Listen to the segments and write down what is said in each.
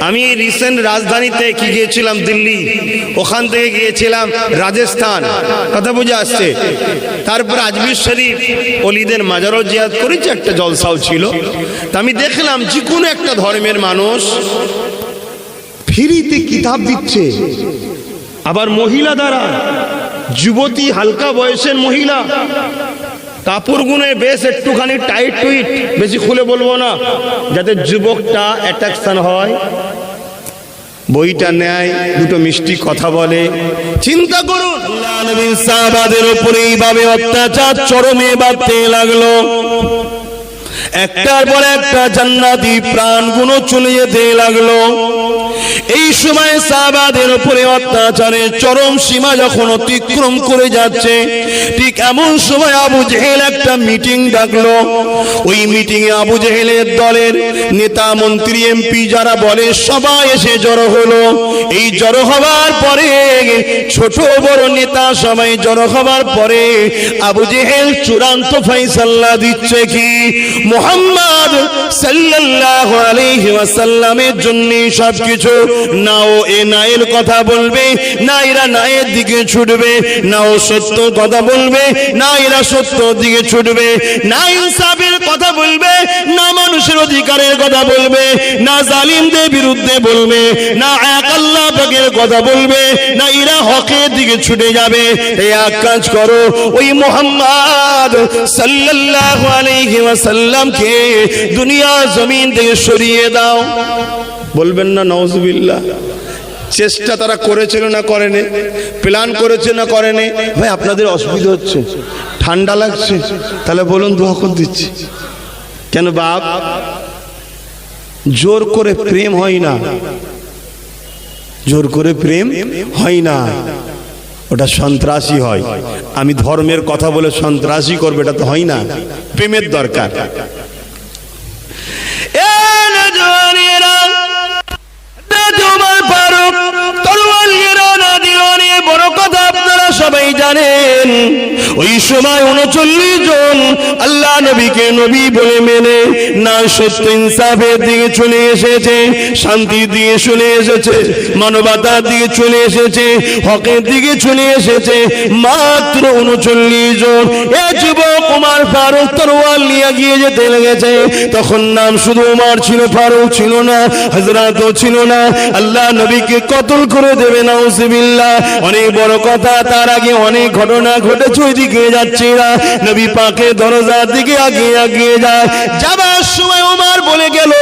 আমি রিসেন্ট রাজধানীতে কি গিয়েছিলাম? দিল্লি। ওখান থেকে গিয়েছিলাম রাজস্থান। কথা বুঝে আসছে। তারপর আজমির শরীফ, অলিদের মাজারও জিয়াদ করেছে, একটা জলসাও ছিল। তা আমি দেখলাম যে কোনো একটা ধর্মের মানুষ ফ্রিতে কিতাব দিচ্ছে। আবার মহিলা দ্বারা, যুবতী হালকা বয়সের মহিলা কাপড়গুনে বেশ একটুখানি টাইট টুইট বেশি খুলে বলব না, যাতে যুবকটা অ্যাট্রাকশন হয়। বইটা নেয়, দুটো মিষ্টি কথা বলে। চিন্তা করুন। উপরে এইভাবে অত্যাচার, চরমে বাড়তে লাগল। একটার পর একটা জান্নাতি প্রাণগুলো চলে যেতে লাগল। এই সময় সাহাবাদের উপরে অত্যাচারের চরম সীমা যখন অতিক্রম করে যাচ্ছে, ঠিক এমন সময় আবু জেহেল একটা মিটিং ডাকলো। ওই মিটিং এ আবু জেহেলের দলের নেতা, মন্ত্রী, এমপি যারা বলে, সবাই এসে জড়ো হলো। এই জড়ো হওয়ার পরে ছোট বড় নেতা সবাই জড়ো হওয়ার পরে আবু জেহেল চূড়ান্ত ফাইসাল্লা দিচ্ছে কি? মোহাম্মদ সাল্লাল্লাহু আলাইহি ওয়াসাল্লামের জন্য সবকিছু না ও এ নায়ের কথা বলবে না এরা নায়ের দিকে ছুটবে না ও সত্য কথা বলবে না এরা সত্য দিকে ছুটবে না ইনসাফের কথা বলবে, না মানুষের অধিকারের কথা বলবে, না জালিমদের বিরুদ্ধে বলবে, না এক আল্লাহ পাকের কথা বলবে, না এরা হকের দিকে ছুটে যাবে। এই এক কাজ করো, ওই মোহাম্মদ সাল্লাল্লাহু আলাইহি ওয়াসাল্লামকে দুনিয়া জমিন থেকে সরিয়ে দাও। বলবেন না নওজুবিল্লাহ চেষ্টা তারা করেছিল না করেনি, প্ল্যান করেছে না করেনি। ভাই, আপনাদের অসুবিধা হচ্ছে, ঠান্ডা লাগছে, তাহলে বলুন দোয়া দিচ্ছি। কেন বাপ, জোর করে প্রেম হয় না, জোর করে প্রেম হয় না। ওটা সন্ত্রাসী হয়। আমি ধর্মের কথা বলে সন্ত্রাসী করবে, এটা তো হয় না। প্রেমের দরকার। সময় উনচল্লিশ জন আল্লাহ নবীকে নবী বলে মেনে, না সত্য ইনসাফের দিকে চলে এসেছে শান্তির দিকে চলে এসেছে, মানবতার দিকে চলে এসেছে, হকের দিকে চলে এসেছে, মাত্র উনচল্লিশ জন। এ যুবক কুমার ফারুক তরোয়াল নিয়ে গিয়ে যেতে লেগেছে। তখন নাম শুধু উমার ছিল, ফারুক ছিল না ছিল না। আল্লাহ নবীকে কতল করে দেবে না অনেক বড় কথা, তার আগে অনেক ঘটনা ঘটেছে, ওইদিকে যাচ্ছে না। নবী পাকে দরজার দিকে আগে আগিয়ে যায়। যাবার সময় উমার বলে গেল,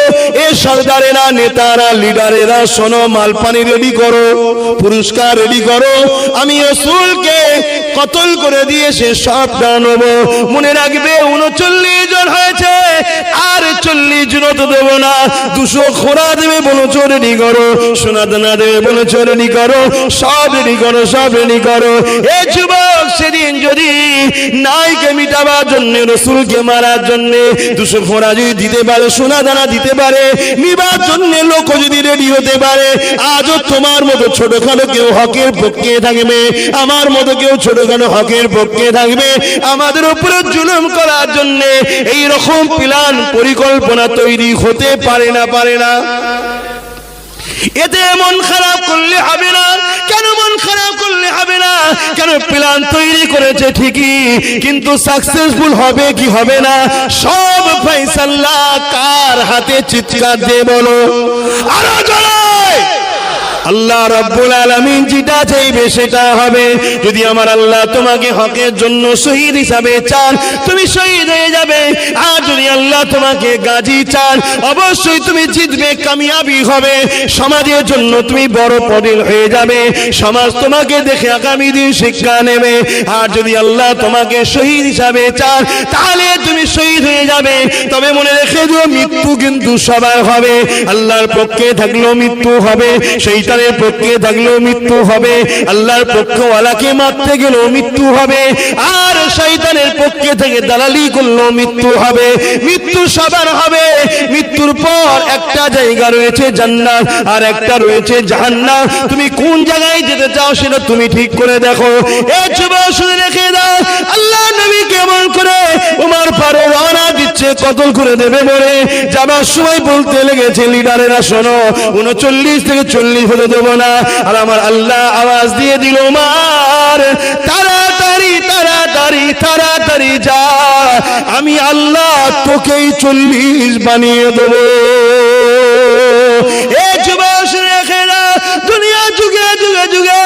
এ সর্দারেরা, নেতারা, লিডারেরা, শোনো, মালপানি রেডি করো, পুরস্কার রেডি করো। আমি রসুলকে কতল করে দিয়ে সে সবটা নেব। মনে রাখবে উনচল্লিশ জন হয়েছে, আর চল্লিশ জন তো দেবো না। দুশো খোরা দেবে বলো রেডি করো, সোনা দানা দেবে বলো রেডি করো, সব রেডি করো, সব রেডি করো। এ যুবক, সেদিন যদি নাইকে মিটাবার জন্য, রসুলকে মারার জন্য দুশো খোরা যদি দিতে পারে, সোনা দানা দিতে পারে, নিবার জন্য লোক যদি রেডি হতে পারে, আজও তোমার মতো ছোটখাটো কেউ হকের পক্ষে থাকবে, আমার মতো কেউ ছোটখাটো হকের পক্ষে থাকবে, আমাদের উপরে জুলুম করার জন্য এই রকম প্ল্যান পরিকল্পনা তৈরি হতে পারে না পারে না। এতে মন খারাপ করলে হবে না, কেন মন খারাপ করলে হবে না? কেন প্ল্যান তৈরি করেছে ঠিকই, কিন্তু সাকসেসফুল হবে কি হবে না? সব ফয়সাল্লা কার হাতে চিৎকার দিয়ে বলো। আরও জোরে! আল্লাহ রাব্বুল আলামিন যেটা চাইবে সেটা হবে। যদি আমার আল্লাহ তোমাকে হকের জন্য শহীদ হিসাবে চান, তুমি শহীদ হয়ে যাবে। আর যদি আল্লাহ তোমাকে গাজী চান, অবশ্যই তুমি জিতবে, কামিয়াবি হবে। সমাজের জন্য তুমি বড় পদিল হয়ে যাবে। সমাজ তোমাকে দেখে আগামী দিন শিক্ষা নেবে। আর যদি আল্লাহ তোমাকে শহীদ হিসাবে চান, তাহলে তুমি শহীদ হয়ে যাবে। তবে মনে রেখে দিও, মৃত্যু কিন্তু সবার হবে। আল্লাহর পক্ষে থাকলেও মৃত্যু হবে। সেইটার শয়তানের পক্ষে থাকলেও মৃত্যু হবে, আল্লাহর পক্ষওয়ালাকে মারতে গেলেও মৃত্যু হবে, আর শয়তানের পক্ষে থেকে দালালি করলেও মৃত্যু হবে, মৃত্যু সবার হবে। মৃত্যুর পর একটা জায়গা রয়েছে জান্নাত, আর একটা রয়েছে জাহান্নাম। তুমি কোন জায়গায় যেতে চাও সেটা তুমি ঠিক করে দেখো। এ যুবক, শুনে রেখে দাও, আল্লাহ নবী কেমন করে উমার পারে রওনা দিচ্ছে, কতল করে দেবে বলে যাবার সময় বলতে লেগেছে, লিডারেরা শোনো, উনচল্লিশ থেকে চল্লিশ হতে দেব না। আর আমার আল্লাহ আওয়াজ দিয়ে দিল, মার, তাড়াতাড়ি তাড়াতাড়ি তাড়াতাড়ি যা। আমি আল্লাহ তোকেই চল্লিশ বানিয়ে দেবো। এ দুনিয়া যুগে যুগে যুগে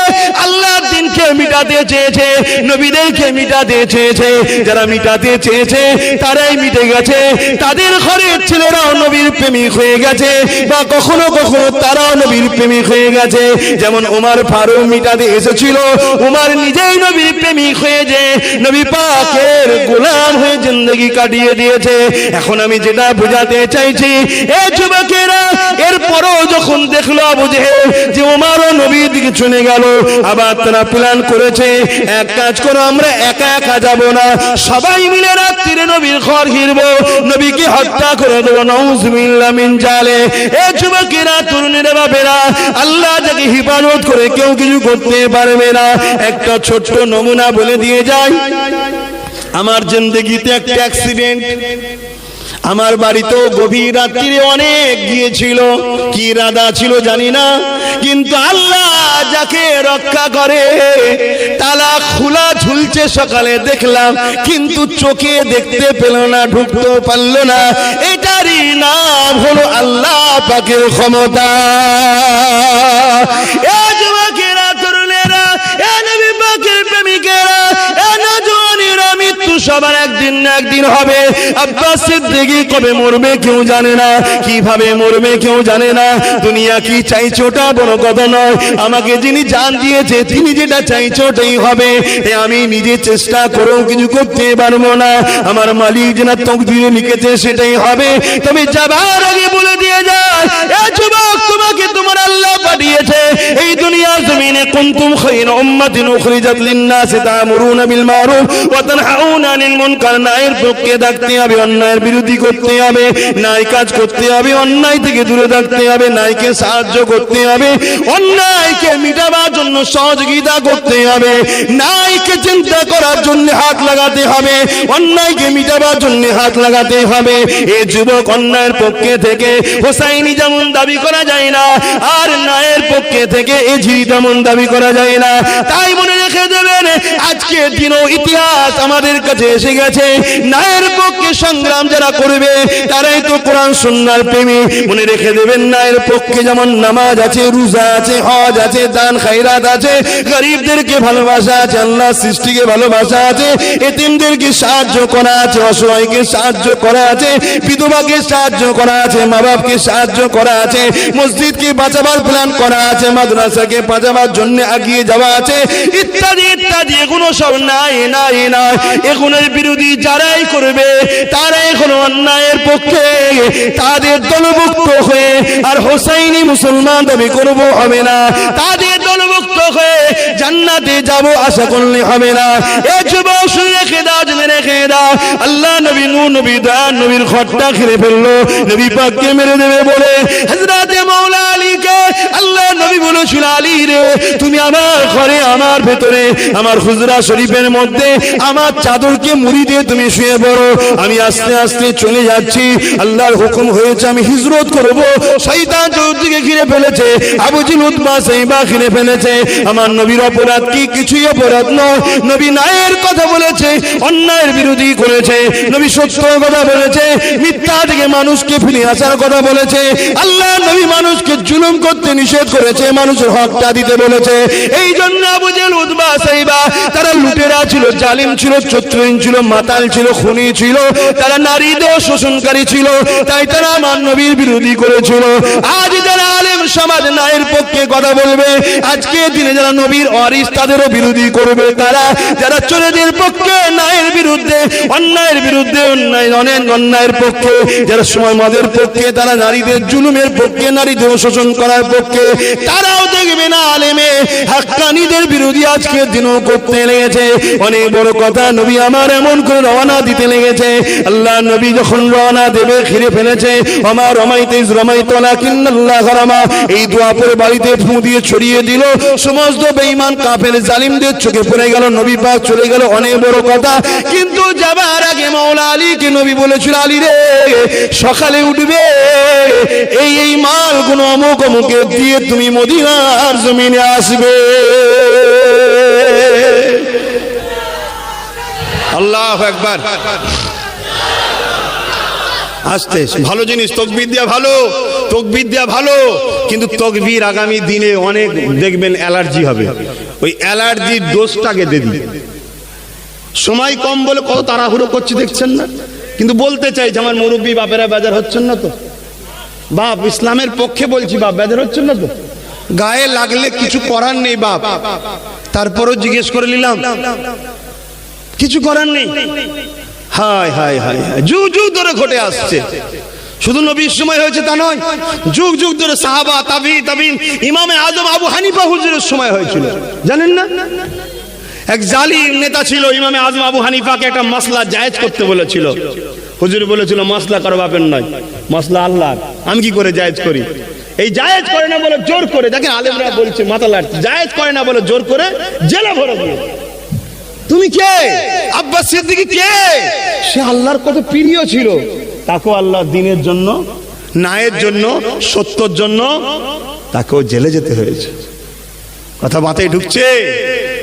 আল্লাহ দিনকে মিটাতে চেয়েছে, নবীদেরকে মিটাতে চেয়েছে, যারা মিটাতে চেয়েছে, তারাই মিটে গেছে, তাদের ঘরের ছেলেরাও নবীর প্রেমিক হয়ে গেছে, বা কখনো কখনো তারাও নবীর প্রেমিক হয়ে গেছে। যেমন ওমার ফারুক মিটাতে এসেছিল, উমার নিজেই নবীর প্রেমিক হয়ে যে নবী পাকের গোলাম হয়ে জিন্দগি কাটিয়ে দিয়েছে। এখন আমি যেটা বোঝাতে চাইছি, এ যুবকেরা, এরপরও যখন দেখল জেহেল যে ওমারও নবীর দিকে চলে গেল। আবার তারা প্ল্যান করেছে, এক কাজ করো, আমরা একা একা যাব না। সবাই মিলে রাত্রিরে নবীর ঘর ঘিরব। নবীকে হত্যা করে দেবো, নউজুবিল্লাহ মিন জালে। এ যুবকেরা, তরুণীরা, বাপেরা, আল্লাহ যাকে হিফাজত করে কেউ কিছু করতে পারবে না। একটা ছোট্ট নমুনা বলে দিয়ে যায় আমার জিন্দগিতে একটা অ্যাক্সিডেন্ট আমার বাড়িতেও গভীর রাত্রিরে অনেক গিয়েছিল। কি রাদা ছিল জানি না। কিন্তু আল্লাহ যাকে রক্ষা করে, তালা খোলা ঝুলছে সকালে দেখলাম, কিন্তু চোখে দেখতে পেল না ঢুকতে পারল না। এটারই নাম হলো আল্লাহ পাকের ক্ষমতা। তরুণেরা, এ নবী পাকের প্রেমিকেরা, এ নজওয়ানেরা মৃত্যু সবার একদিন না একদিন হবে। আব্বাস সিদ্দিকী কবে মরবে কেউ জানে না। কীভাবে মরবে কেউ জানে না। দুনিয়া কি চাইছে ওটা বড় কথা নয়। আমাকে যিনি জান দিয়েছে, তিনি যেটা চাইছে ওটাই হবে। আমি নিজে চেষ্টা করেও কিছু করতে পারব না। আমার মালিক যেটা তকদিরে লিখেছে সেটাই হবে। তবে যাবার আগে বলে দিয়ে যায়, এ যুবক, তোমাকে তোমার আল্লাহ পাঠিয়েছে। এই দুনিয়ার জমিনে কুনতুম খায়রা উম্মাতিন উখরিজাত লিন-নাস তা'মুরুনা বিল মারুফ ওয়া তানহাউনা নায়ের পক্ষে থাকতে হবে, অন্যায়ের বিরোধী করতে হবে কাজ করতে হবে, অন্যায় থেকে দূরে থাকতে হবে সাহায্য করতে হবে, অন্যায়কে মিটাবার জন্য সহযোগিতা করতে হবে চিন্তা করার জন্য হাত লাগাতে হবে, অন্যায়কে মিটাবার জন্য হাত লাগাতে হবে। এ যুবক অন্যায়ের পক্ষে থেকে হোসাইনি যেমন দাবি করা যায় না, আর পক্ষে থেকে তেমন দাবি করা যায় না। তাই মনে রেখে দেবেন আজকে দিনও ইতিহাস আমাদের কাছে এসে গেছে। নায়ের পক্ষে সংগ্রাম যারা করবে, তারাই তো কোরআন, সুন্নার প্রেমী। মনে রেখে দেবেন, নায়ের পক্ষে যেমন নামাজ আছে, রোজা আছে, হজ আছে, দান খাইরাত আছে, গরিবদেরকে ভালোবাসা আছে, আল্লাহ সৃষ্টিকে ভালোবাসা আছে, এতিমদেরকে সাহায্য করা আছে, অসহায়কে সাহায্য করা আছে, বিধবাকে সাহায্য করা আছে মা বাপকে সাহায্য করা আছে, মসজিদকে বাঁচাবার প্ল্যান করা আছে, মাদ্রাসাকে বাঁচাবার জন্য এগিয়ে যাওয়া আছে, ইত্যাদি ইত্যাদি, এগুলো সব নাই নাই নাই। এগুলোর বিরোধী যারাই করবে, তারাই কোনো অন্যায়ের পক্ষে। তাদের দলভুক্ত হয়ে আর হোসাইনি মুসলমান দাবি করব হবে না। তাদের দলভুক্ত হয়ে জান্নাতে যাব আশা করলে হবে না। আল্লাহ নবী নবী দয়ান নবীর খেলে ফেলল। নবী পাককে মেরে দেবে বলে হযরতে মাওলা আলীকে আল্লাহ বলেছিল, আলী রে, তুমি আমার ঘরে, আমার ভেতরে, আমার হুজরা শরীফের মধ্যে, আমার চাদরকে মুড়ি দিয়ে তুমি শুয়ে পড়ো। আমি আস্তে আস্তে চলে যাচ্ছি। আল্লাহর হুকুম হয়েছে, আমি হিজরত করব। শয়তান চৌদিকে ঘিরে ফেলেছে, আবু জিল উতবা সাইবা ঘিরে ফেলেছে। আমার নবীর অপরাধ কি? কিছুই অপরাধ নয়। নবী নায়ের কথা বলেছে, অন্যায়ের বিরোধী করেছে। নবী সত্য কথা বলেছে, মিথ্যা থেকে মানুষকে ফিরে আসার কথা বলেছে। আল্লাহ নবী মানুষকে জুলুম করতে নিষেধ করেছে মানুষের হকটা দিতে বলেছে। এই জন্য বুঝেন উদ্বা সাইবা, তারা লুটেরা ছিল, জালিম ছিল, চত্রহীন ছিল, মাতাল ছিল, খুনি ছিল, তারা নারীদের শোষণকারী ছিল, তাই তারা আমার নবীর বিরোধী করেছিল। আজ যারা সমাজ নায়ের পক্ষে কথা বলবে। আজকে দিনে যারা নবীর অরিস তাদেরও বিরোধী করবে তারা। যারা চোরেদের পক্ষে নায়ের বিরুদ্ধে, অন্যায়ের বিরুদ্ধে, অন্যায়, অনেক অন্যায়ের পক্ষে। যারা সময় মদের পক্ষে, তারা নারীদের জুলুমের পক্ষে, নারীদের শোষণ করার পক্ষে। তারাও দেখবে না আলেমে। হাক্কানিদের বিরোধী আজকে দিনও করতে লেগেছে। অনেক বড় কথা, নবী আমার এমন করে রওনা দিতে লেগেছে। আল্লাহ নবী যখন রওনা দেবে, ঘিরে ফেলেছে। আমার রমাইতে রমাইতলা কিন্নাল্লাহ হারামা। এই দোয়া পরে বাড়িতে ফু দিয়ে ছড়িয়ে দিল। সমস্ত বেঈমান কাফের জালিমদের চোখে পড়ে গেল, নবী পাক চলে গেল, অনেক বড় কথা। কিন্তু যাবার আগে মাওলা আলীকে নবী বলেছিল, আলী রে, সকালে উঠবে। এই এই মালগুলো অমুক অমুকে দিয়ে তুমি মদিনার জমিনে আসবে। আল্লাহ একবার আসতে ভালো জিনিস, তকবির দেওয়া ভালো, তকবির দেওয়া ভালো। কিন্তু তকবির আগামী দিনে অনেক দেখবেন অ্যালার্জি হবে। ওই অ্যালার্জির ডোজটাকে দিদি সময় কম বলে কত তাড়াহুড়ো করছে দেখছেন না? কিন্তু বলতে চাই যে আমার মুরব্বী বাপেরা বেজার হচ্ছেন না তো? বাপ, ইসলামের পক্ষে বলছি বাপ, বেজার হচ্ছেন না তো? গায়ে লাগলে কিছু করার নেই বাপ। তারপরও জিজ্ঞেস করে নিলাম, কিছু করার নেই? হায় হায় হায় যুগ যুগ ধরে ঘটে আসছে। শুধু নবীর সময় হয়েছে তা নয়, যুগ যুগ ধরে সাহাবা তাবি তাবিন, ইমামে আজম, আবু হানিফা হুজুরের সময় হয়েছিল। জানেন না? এক জালিম নেতা ছিল, ইমামে আজম, আবু হানিফাকে একটা মাসলা জায়েজ করতে বলেছিল। হুজুর বলেছিল, মাসলা কারও বাপের নয়, মাসলা আল্লাহ আমি কি করে জায়েজ করি? এই জায়েজ করে না বলে জোর করে, দেখেন আলেমরা বলছে, মাথা লাড়ছে জায়েজ করে না বলে জোর করে জেলে ভরে দিল তুমি কে? আব্বাস সিদ্দিকি কে? সে আল্লাহর কত প্রিয় ছিল। তাকেও আল্লাহ দিনের জন্য ন্যায়ের জন্য সত্যর জন্য তাকেও জেলে যেতে হয়েছে। কথা মাথায় ঢুকছে?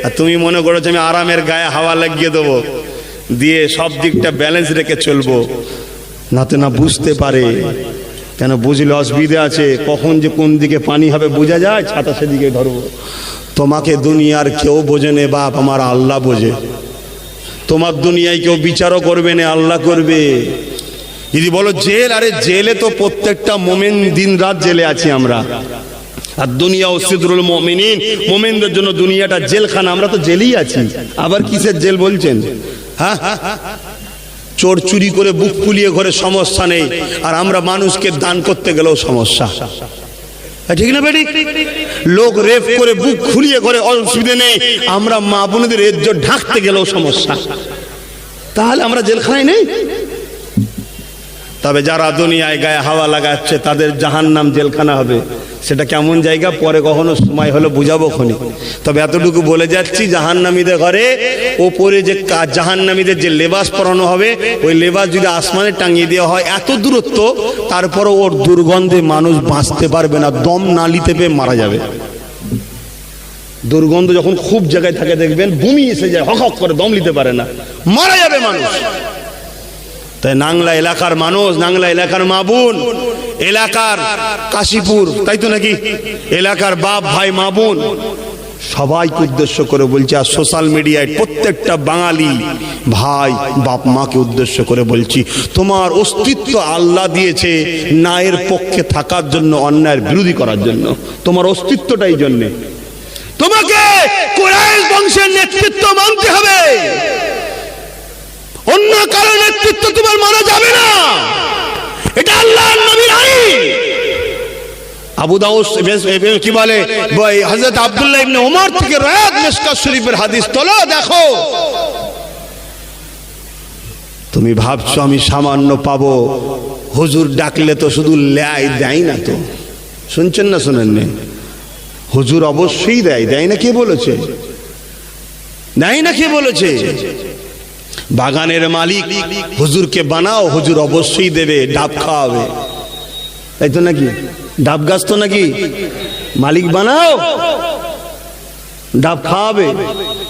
আর তুমি মনে করেছ আমি আরামের গায়ে হাওয়া লাগিয়ে দেবো দিয়ে সব দিকটা ব্যালেন্স রেখে চলবো। নাতে না বুঝতে পারে কেন বুঝলে অসুবিধা আছে কখন যে কোন দিকে পানি হবে বোঝা যায় ছাতা সেদিকে ধরবো। তোমাকে দুনিয়ার কেউ বোঝে নে, বাপ, আমার আল্লাহ বোঝে। তোমার দুনিয়ায় কেউ বিচারও করবে না, আল্লাহ করবে। যদি বলো জেল, আরে জেলে তো প্রত্যেকটা মোমেন দিন রাত জেলে আছি আমরা। আর দুনিয়া ও সিদরুল মোমিনিন, মোমেনদের জন্য দুনিয়াটা জেলখানা, আমরা তো জেলেই আছি। আবার কিসের জেল বলছেন? হ্যাঁ? চোর চুরি করে বুক ফুলিয়ে ঘরে সমস্যা নেই, আর আমরা মানুষকে দান করতে গেলেও সমস্যা। ঠিক না বেটি? লোক রেপ করে বুক খুলিয়ে করে অসুবিধে নেই। আমরা মা বোনদের এজ্জ ঢাকতে গেলেও সমস্যা। তাহলে আমরা জেলখানায় নেই? তবে যারা দুনিয়ায় গায়ে হাওয়া লাগাচ্ছে, তাদের জাহান নাম জেলখানা হবে। সেটা কেমন জায়গা? পরে কখনো সময় হলো বুঝাবো খনি। তবে এতটুকু বলে যাচ্ছি, জাহান্নামীদের ঘরে ওপরে যে জাহান্নামীদের যে লেবাস পরানো হবে, ওই লেবাস যদি আসমানে টাঙিয়ে দেওয়া হয় এত দূরত্ব, তারপরও ওর দুর্গন্ধে মানুষ বাঁচতে পারবে না, দম নালিতে পেয়ে মারা যাবে। দুর্গন্ধ যখন খুব জায়গায় থাকে, দেখবেন, বমি এসে যায়, হক হক করে দম নিতে পারে না। মারা যাবে মানুষ। তাই নাংলা এলাকার মানুষ, নাংলা এলাকার মা বোন এলাকার কাশীপুর, তাই তো নাকি? এলাকার বাপ, ভাই মা বোন সবাইকে উদ্দেশ্য করে বলছি, আর সোশ্যাল মিডিয়ায় প্রত্যেকটা বাঙালি ভাই, বাপ, মাকে উদ্দেশ্য করে বলছি, তোমার অস্তিত্ব আল্লাহ দিয়েছে ন্যায়ের পক্ষে থাকার জন্য, অন্যায়ের বিরোধী করার জন্য। তোমার অস্তিত্বটাই জন্যে। তোমাকে মানতে হবে অন্য কারও নেতৃত্ব তোমার মানা যাবে না এটা আল্লাহ নবীর আইন আবু দাউস কি বলে? হযরত আব্দুল্লাহ ইবনে ওমর থেকে মিশকাত শরীফের হাদিস তোলো, দেখো। তুমি ভাবছ আমি সামান্য পাবো? হুজুর ডাকলে তো শুধু ল্যায় দেয় না তো। শুনছেন না শুনেন হুজুর অবশ্যই দেয় দেয় না কে বলেছে? দেয় না কে বলেছে? বাগানের মালিক, হুজুরকে বানাও, হুজুর অবশ্যই দেবে, ডাব খাওয়াবে। তাই তো নাকি? ডাব গাছ তো নাকি? মালিক বানাও। ডাব খাওয়াবে।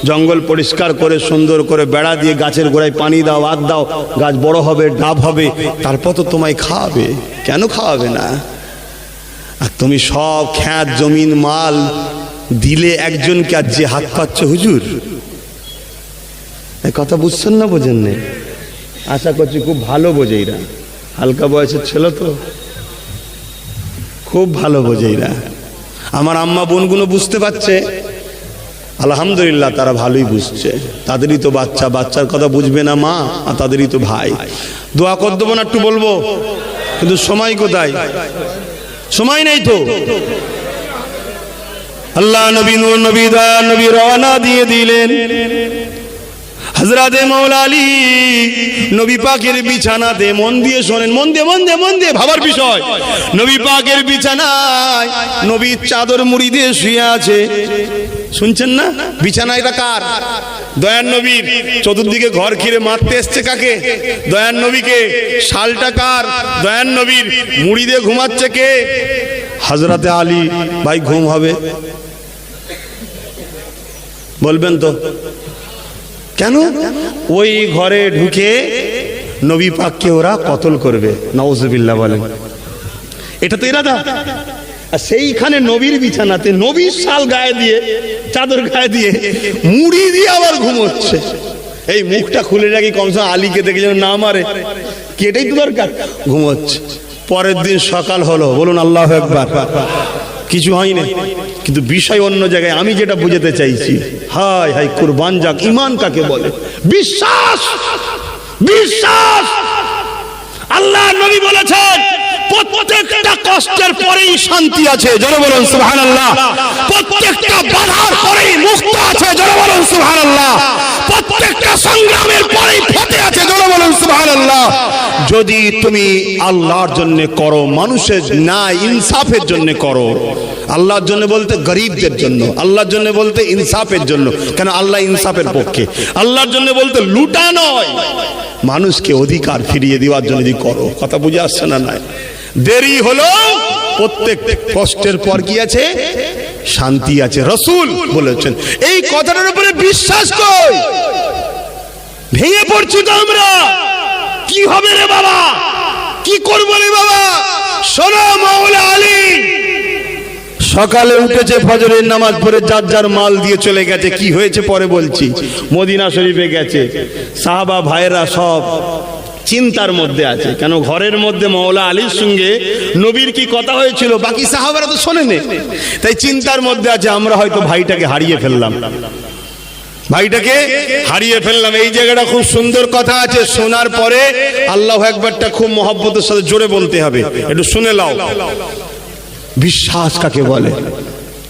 জঙ্গল পরিষ্কার করে, সুন্দর করে বেড়া দিয়ে গাছের গোড়ায় পানি দাও আগ দাও। গাছ বড় হবে, ডাব হবে, তারপর তো তোমায় খাওয়াবে। কেন খাওয়াবে না? আর তুমি সব খ্যাত জমিন মাল দিলে একজনকে আর যে হাত পাচ্ছ হুজুর? কথা বুঝছেন না বোঝেন আশা করছি খুব ভালো বোঝে এরা। হালকা বয়সের ছেলে তো। খুব ভালো বোঝে এরা। আমার আম্মা বোনগুলো বুঝতে পারছে। আলহামদুলিল্লাহ, তারা ভালোই বুঝছে। তাদেরই তো বাচ্চা, বাচ্চার কথা বুঝবে না মা, আর তাদেরই তো ভাই। দোয়া কর দেবো না, একটু বলব? কিন্তু সময় কোথায়? সময় নেই তো। আল্লাহ নবী নবী দয়া নবী রওনা দিয়ে দিলেন। হজরতে মৌলা আলী নবী পাকের বিছানাতে মন দিয়ে শোনেন, মন দিয়ে মন দিয়ে মন দিয়ে ভাবার বিষয়। নবী পাকের বিছানায় নবীর চাদর মুড়ি দিয়ে শুয়ে আছে। শুনছেন না? বিছানা এটা কার? দয়ার নবীর। চতুর্দিকে ঘর ঘিরে মারতে এসছে কাকে? দয়ার নবীকে। শালটা কার? দয়ার নবীর। মুড়ি দিয়ে ঘুমাচ্ছে কে? হজরতে আলী, ভাই, ঘুম হবে? বলবেন তো। কেন? ওই ঘরে ঢুকে নবী পাককে ওরা কতল করবে। নওজবিল্লা বলেন। এটা তো ইরাদা। আর সেইখানে নবীর বিছানাতে নবীর শাল গায়ে দিয়ে, চাদর গায়ে দিয়ে মুড়ি দিয়ে আবার ঘুমোচ্ছে এই মুখটা খুলে রাখি কমসে কম আলীকে দেখে যেন না মারে। কেটেই তো দরকার? ঘুমোচ্ছে পরের দিন সকাল হলো, বলুন আল্লাহ একবার কিছু হয়নি? কিন্তু বিষয় অন্য জায়গায় আমি যেটা বুঝাতে চাইছি হাই হাই কুরবান যাক ইমান কাকে বলে? বিশ্বাস! বিশ্বাস! আল্লাহ নবী বলেছেন প্রত্যেকটা কষ্টের পরেই শান্তি আছে। জন বলুন, সুবহানাল্লাহ। প্রত্যেকটা বাধার পরেই মুক্ত আছে। জন বলুন, সুবহানাল্লাহ। প্রত্যেকটা সংগ্রামের পরেই ফতে আছে। জন বলুন, সুবহানাল্লাহ। যদি তুমি আল্লাহর জন্য করো, মানুষের না, ইনসাফের জন্য করো। আল্লাহর জন্য বলতে গরিবদের জন্য, আল্লাহর জন্য বলতে ইনসাফের জন্য। কেন? আল্লাহ ইনসাফের পক্ষে। আল্লাহর জন্য বলতে লুটা নয়। মানুষকে অধিকার ফিরিয়ে দেওয়ার জন্য যদি করো, কথা বুঝে আসছে না নাই? দেরি হলো। প্রত্যেক কষ্টের পর কি আছে? শান্তি আছে। রসুল বলেছেন, এই কথাটার উপরে বিশ্বাস কই ভেঙে পড়ছি তো আমরা। কি হবে রে বাবা? কি করব রে বাবা? শোনো মাওলা আলী। সকালে উঠেছে ফজরের নামাজ পড়ে যার যার মাল দিয়ে চলে গেছে। কি হয়েছে পরে বলছি। মদিনা শরীফে গেছে। সাহাবা ভাইরা সব চিন্তার মধ্যে আছে। কেন ঘরের মধ্যে মৌলা আলীর সঙ্গে নবীর কি কথা হয়েছিল? বাকি সাহাবারা তো শোনেনি। তাই চিন্তার মধ্যে আছে, আমরা হয়তো ভাইটাকে হারিয়ে ফেললাম। ভাইটাকে হারিয়ে ফেললাম। এই জায়গাটা খুব সুন্দর কথা আছে। শোনার পরে আল্লাহ একবারটা খুব মহব্বতের সাথে জোরে বলতে হবে। একটু শুনে লাও বিশ্বাস কাকে বলে?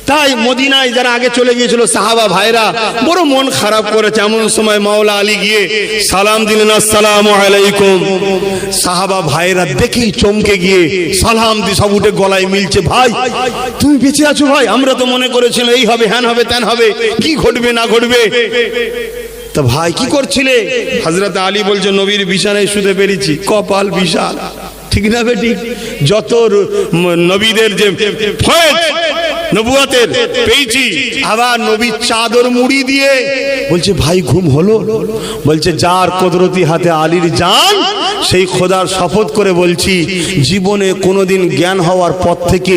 তাই মদিনায় যারা আগে চলে গিয়েছিল, সাহাবা ভাইরা বড় মন খারাপ করেছে। এমন সময় মাওলা আলী গিয়ে সালাম দিলেন, আসসালাম আলাইকুম। সাহাবা ভাইরা দেখেই চমকে গিয়ে সালাম দি সব উঠে গলায় মিলছে, ভাই, তুমি বেঁচে আছো ভাই, আমরা তো মনে করেছিল এই হবে, হ্যান হবে, ত্যান হবে, কি ঘটবে না ঘটবে? তা ভাই, কি করছিলে? হজরত আলী বলছে, নবীর বিছানায় শুতে পেরেছি, কপাল বিশাল। ঠিক না বেটি? যত নবীদের যে ফয়েজ নবুয়াতের পেয়েছি। আবার নবীর চাদর মুড়ি দিয়ে বলছে, ভাই, ঘুম হলো? বলছে, যার কদরতি হাতে আলীর জান, সেই খোদার শপথ করে বলছি, জীবনে কোনোদিন জ্ঞান হওয়ার পর থেকে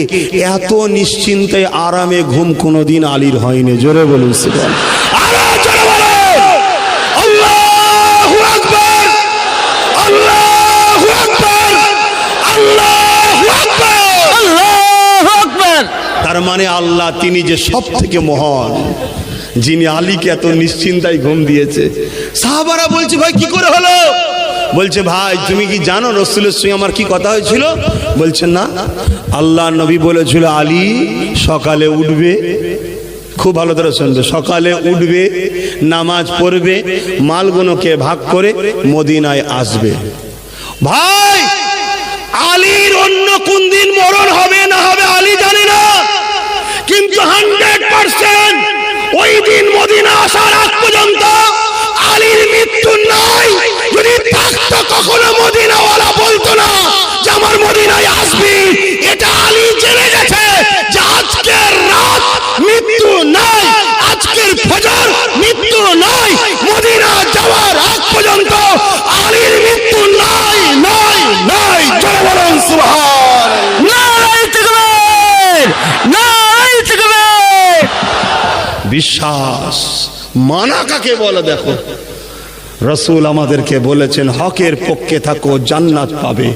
এত নিশ্চিন্তে আরামে ঘুম কোনোদিন আলীর হয়নি। জোরে বলুন সেটা তার মানে আল্লাহ তিনি যে সব থেকে মহান, যিনি আলীকে এত নিশ্চিন্তায় ঘুম দিয়েছে। সাহাবারা বলছে, ভাই, কি করে হলো? বলছে, ভাই, তুমি কি জানো রসুলের সঙ্গে আমার কি কথা হয়েছিল? বলছে, না, আল্লাহ নবী বলেছিল, আলী সকালে উঠবে, খুব ভালো করে শুনবে, সকালে উঠবে, নামাজ পড়বে, মালগুলোকে ভাগ করে মদিনায় আসবে। ভাই, আলীর অন্য কোন দিন মরণ হবে আলী জানে না কিন্তু হান্ড্রেড পার্সেন্ট ওই দিন মদিনা আসার আগ পর্যন্ত আলীর মৃত্যু নাই। যদি থাকতো কখনো মদিনাওয়ালা বলতো না যে আমার মদিনায় আসবি। এটা আলী জেনে গেছে যে আজকের রাত মৃত্যু নাই আজকের ফজর মৃত্যু নাই। মদিনা যাওয়ার আগ পর্যন্ত আলীর মৃত্যু নাই নাই নাই। জোরে বলুন তাকবীর নারাই তাকবীর বিশ্বাস। মানা কাকে বলে দেখো? রসুল আমাদেরকে বলেছেন, হকের পক্ষে থাকো, জান্নাত পাবে।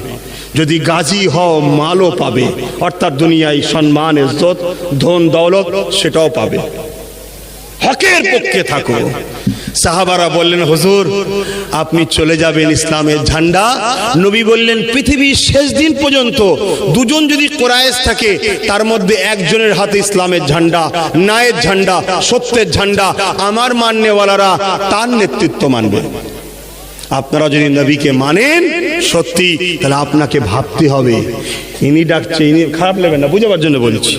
যদি গাজী হও, মালও পাবে। অর্থাৎ দুনিয়ায় সম্মান, ইজ্জত, ধন, দৌলত, সেটাও পাবে। হকের পক্ষে থাকো সাহাবারা বললেন, হুজুর, আপনি চলে যাবেন ইসলামের ঝান্ডা। নবী বললেন, পৃথিবীর শেষ দিন পর্যন্ত দুজন যদি কোরআশ থাকে, তার মধ্যে একজনের হাতে ইসলামের ঝান্ডা নায়ের ঝান্ডা, সত্যের ঝান্ডা, আমার মান্যওয়ালারা তার নেতৃত্ব মানবে। আপনারা যদি নবীকে মানেন সত্যি, তাহলে আপনাকে ভাবতে হবে। ইনি ডাকছে, ইনি খারাপ নেবেন না, বুঝাবার জন্য বলছি।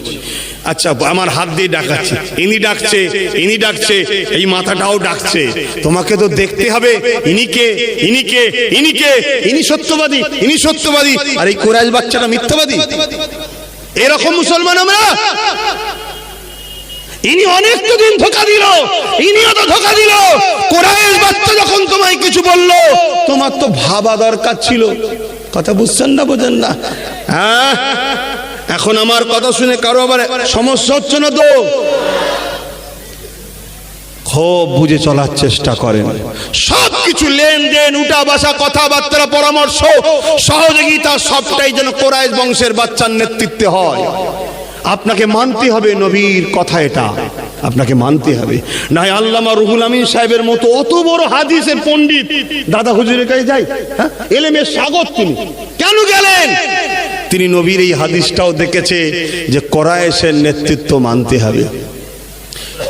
আচ্ছা আমার হাত দিয়ে ডাকাচ্ছে। ইনি ডাকছে ইনি ডাকছে, এই মাথাটাও ডাকছে। তোমাকে তো দেখতে হবে ইনিকে ইনিকে ইনিকে ইনি সত্যবাদী ইনি সত্যবাদী। আর এই কোরআশ বাচ্চাটা মিথ্যাবাদী? এরকম মুসলমান আমরা? ইনি অনেক তো দিন ধোকা দিল, ইনিও তো ধোকা দিল। কোরআনের বাচ্চা যখন তোমায় কিছু বলল, তোমার তো ভাবা দরকার ছিল। কথা বুঝছেন না, বোঝেন না? হ্যাঁ? এখন আমার কথা শুনে কারও আবার সমস্যা হচ্ছে না তো? খুব বুঝে চলার চেষ্টা করেন। সব কিছু লেনদেন উঠা বাসা কথাবার্তা, পরামর্শ, সহযোগিতা, সবটাই যেন কোরআশ বংশের বাচ্চার নেতৃত্বে হয়। আপনাকে মানতে হবে নবীর কথা এটা। আপনাকে মানতে হবে। না আল্লামা রুহুল আমিন সাহেবের মতো অত বড় হাদিসের পণ্ডিত। দাদা হুজুরের কাছে যাই হ্যাঁ? এলেমের স্বাগত তিনি। কেন গেলেন? তিনি নবীর এই হাদিসটাও দেখেছে যে কোরআশের নেতৃত্ব মানতে হবে।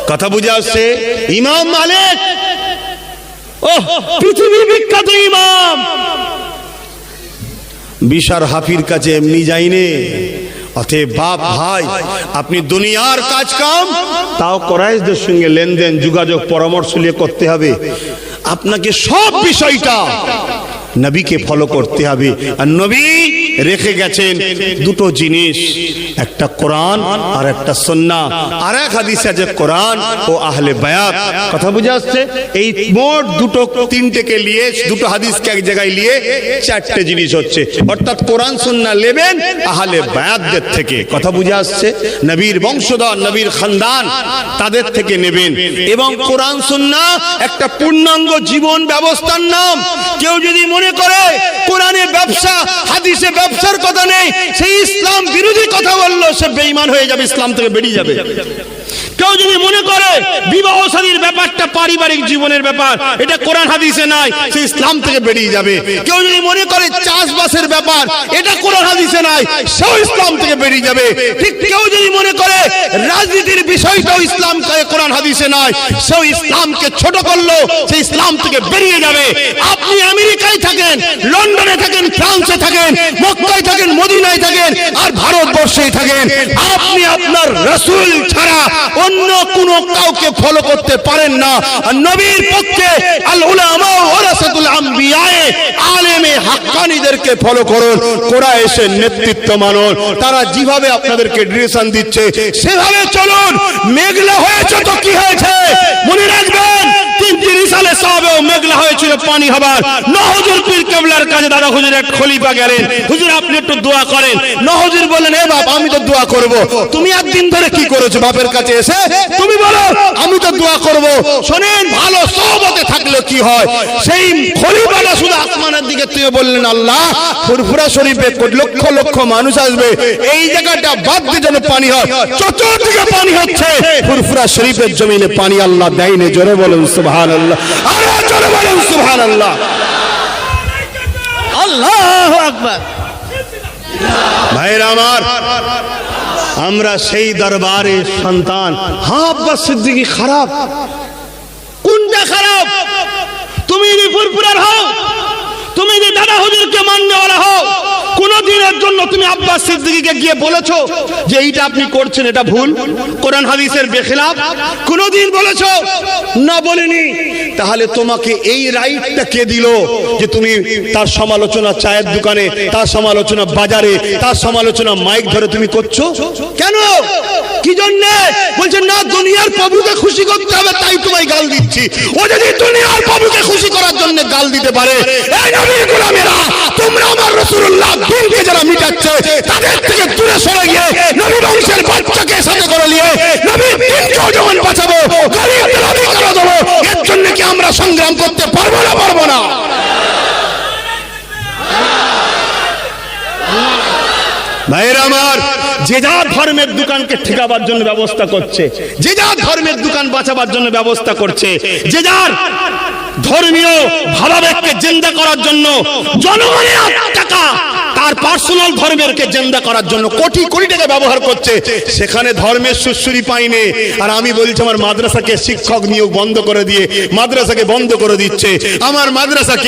কথা বুঝে আসছে? ইমাম মালিক! ও পৃথিবী বিখ্যাত ইমাম! বিশার হাফির কাছে এমনি যাইনে, অতএব বাপ, ভাই, আপনি দুনিয়ার কাজ কাম তাও করাইশদের সঙ্গে লেনদেন, যোগাযোগ, পরামর্শ নিয়ে করতে হবে। আপনাকে সব বিষয়টা নবীকে ফলো করতে হবে। আর নবী রেখে গেছেন দুটো জিনিস, একটা কোরআন আর একটা সন্না আর এক হাদিস আছে কোরআন ও আহলে বায়াত। কথা বুঝে আসছে? এই মোট দুটো তিনটেকে নিয়ে, দুটো হাদিসকে এক জায়গায় নিয়ে চারটে জিনিস হচ্ছে। অর্থাৎ কোরআন সন্না নেবেন আহলে বায়াতদের থেকে। কথা বুঝে আসছে? নবীর বংশধর, নবীর খানদান তাদের থেকে নেবেন। এবং কোরআন সন্না একটা পূর্ণাঙ্গ জীবন ব্যবস্থার নাম। কেউ যদি মনে করে কোরআনে ব্যবসা হাদিসে ব্যবসার কথা নেই, সেই ইসলাম বিরোধী কথা বলল, সে বেইমান হয়ে যাবে, ইসলাম থেকে বেরিয়ে যাবে। যদি মনে করে বিবাহ শাদীর ব্যাপারটা পারিবারিক জীবনের ব্যাপার। এটা কোরআন হাদিসে নাই, সে ইসলাম থেকে বেরিয়ে যাবে। কেউ যদি মনে করে চাষবাসের ব্যাপার, এটা কোরআন হাদিসে নাই, সেও ইসলাম থেকে বেরিয়ে যাবে। ঠিক কেউ যদি মনে করে রাজনীতির বিষয়টাও ইসলাম কোরআন হাদিসে নয় সেও ইসলামকে ছোট করল, সে ইসলাম থেকে বেরিয়ে যাবে। আপনি আমেরিকায় থাকেন, লন্ডনে থাকেন, ফ্রান্সে থাকেন, মক্কায় থাকেন, মদিনায় থাকেন, আর ভারতবর্ষেই থাকেন। আপনি আপনার রসুল ছাড়া অন্য কোন কাউকে ফলো করতে পারেন তারা যেভাবে আপনাদেরকে ডিরেকশন দিচ্ছে, সেভাবে চলুন। মেঘলা হয়েছে তো কি হয়েছে? মনে রাখবেন, তিনটি রিসালে সাহাবেও মেঘলা হয়েছিল পানি হবার। নহজুর পীর কেবলার কাছে দাদা হুজুর এক খলিফা গেলেন। হুজুর, আপনি একটু দোয়া করেন। নহজুর বললেন, এ বাপ, আমি তো দোয়া করব। তুমি একদিন ধরে কি করেছ বাপের কাছে এসে? তুমি বলো, আমি তো দোয়া করব। শোনেন, ভালো সহবতে থাকলে কি হয়? সেই খলিফাটা শুধু আসমানের দিকে তুই বললেন, আল্লাহ, ফুরফুরা শরীফে লক্ষ লক্ষ মানুষ আসবে। এই জায়গাটা বাদ দিয়ে যেন পানি হয়। চতুর্দিকে পানি হচ্ছে। ফুরফুরা শরীফের জমিনে পানি আল্লাহ দেয়নি। জোরে বলুন সুবহান আল্লাহ জোরে বলেন সুহান আল্লাহ আল্লাহ আকবর। ভাইরা আমার আমরা সেই দরবারে সন্তান। হ্যাঁ আব্বাস সিদ্দিকি খারাপ। কোনটা খারাপ? তুমি যদি হও। তুমি যদি দাদা হুজুরকে মান্যওয়ালা হও কোন দিনের জন্য তুমি আব্বাস সিদ্দিকীকে গিয়ে বলেছ যে এইটা আপনি করছেন, এটা ভুল? কোরআন হাদিসের বেখিলাফ। কোনদিন বলেছ? না বলিনি। তাহলে তোমাকে এই রাইটটা কে দিল যে তুমি তার সমালোচনা চায়ের দোকানে, তার সমালোচনা বাজারে, তার সমালোচনা মাইক ধরে তুমি করছ? কেন? কি জন্য? বলছে, না, দুনিয়ার প্রভুকে খুশি করতে হবে, তাই তোমায় গাল দিচ্ছি। ও যদি দুনিয়ার প্রভুকে খুশি করার গাল দিতে পারে। তোমরা আমার রাসূলুল্লাহ দিনকে যারা মিটাচ্ছে, তাদের থেকে দূরে সরে গিয়ে নবী বংশের বাচ্চাকে সাথে করে নিয়ে নবীর দিনকেও যেমন বাঁচাবো গরিবদের দেবো। এর জন্য কি আমরা সংগ্রাম করতে পারব না পারব না? আমার, যে যার ধর্মের দোকানকে ঠেকাবার জন্য ব্যবস্থা করছে, যে যার ধর্মের দোকান বাঁচাবার জন্য ব্যবস্থা করছে, যে যার ধর্মীয় ভাবাবেগকে জেন্দা করার জন্য জনগণের টাকা, তার পার্সোনাল ধর্মেরকে জেন্দা করার জন্য কোটি কোটি টাকা ব্যবহার করছে। সেখানে ধর্মের সুশ্রী পাইনি। আর আমি বলছি, আমার মাদ্রাসাকে শিক্ষক নিয়োগ বন্ধ করে দিয়ে, মাদ্রাসাকে বন্ধ করে দিচ্ছে। আমার মাদ্রাসাকে